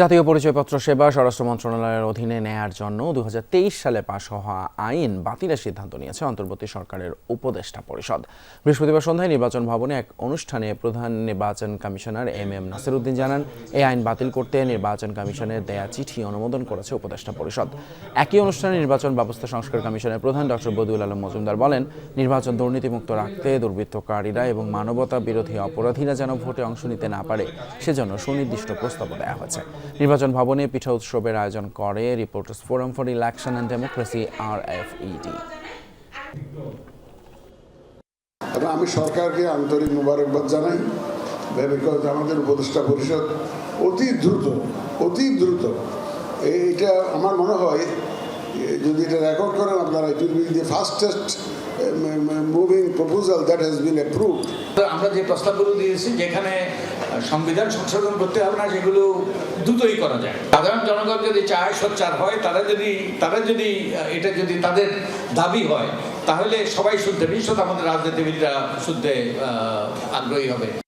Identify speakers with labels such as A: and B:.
A: জাতীয় পরিচয়পত্র সেবা স্বরাষ্ট্র মন্ত্রণালয়ের অধীনে নেয়ার জন্য দু হাজার তেইশ সালে পাশ হওয়া আইন বাতিলের সিদ্ধান্ত নিয়েছে অন্তর্বর্তী সরকারের উপদেষ্টা পরিষদ। বৃহস্পতিবার সন্ধ্যায় নির্বাচন ভবনে এক অনুষ্ঠানে প্রধান নির্বাচন কমিশনার এম এম নাসিরুদ্দিন জানান এই আইন বাতিল করতে নির্বাচন কমিশনের দেয়া চিঠি অনুমোদন করেছে উপদেষ্টা পরিষদ। একই অনুষ্ঠানে নির্বাচন ব্যবস্থা সংস্কার কমিশনের প্রধান ডক্টর বদিউল আলম মজুমদার বলেন, নির্বাচন দুর্নীতিমুক্ত রাখতে দুর্বৃত্তকারীরা এবং মানবতা বিরোধী অপরাধীরা যেন ভোটে অংশ নিতে না পারে, সেজন্য সুনির্দিষ্ট প্রস্তাবও দেওয়া হয়েছে। নির্বাচন ভবনে পিঠা উৎসবের আয়োজন করে reporters forum for election and democracy R F E D
B: আমি সরকারকে আন্তরিক মুবারকবাদ জানাই। বিকজ আমাদের উপদেষ্টা পরিষদ অতি দ্রুত অতি দ্রুত, এইটা আমার মনে হয় যদি এটা রেকর্ড করেন আপনারা it will be the fastest moving proposal that has been approved
C: আমরা যে প্রস্তাবগুলো দিয়েছি যেখানে সংবিধান সংশোধন করতে হবে না সেগুলো দ্রুতই করা যায়। সাধারণ জনগণ যদি চায় সোচ্চার হয় তারা যদি তারা যদি এটা যদি তাদের দাবি হয় তাহলে সবাই শুনতে বিশেষত আমাদের রাজনীতিবিদরা আহ, আগ্রহী হবে।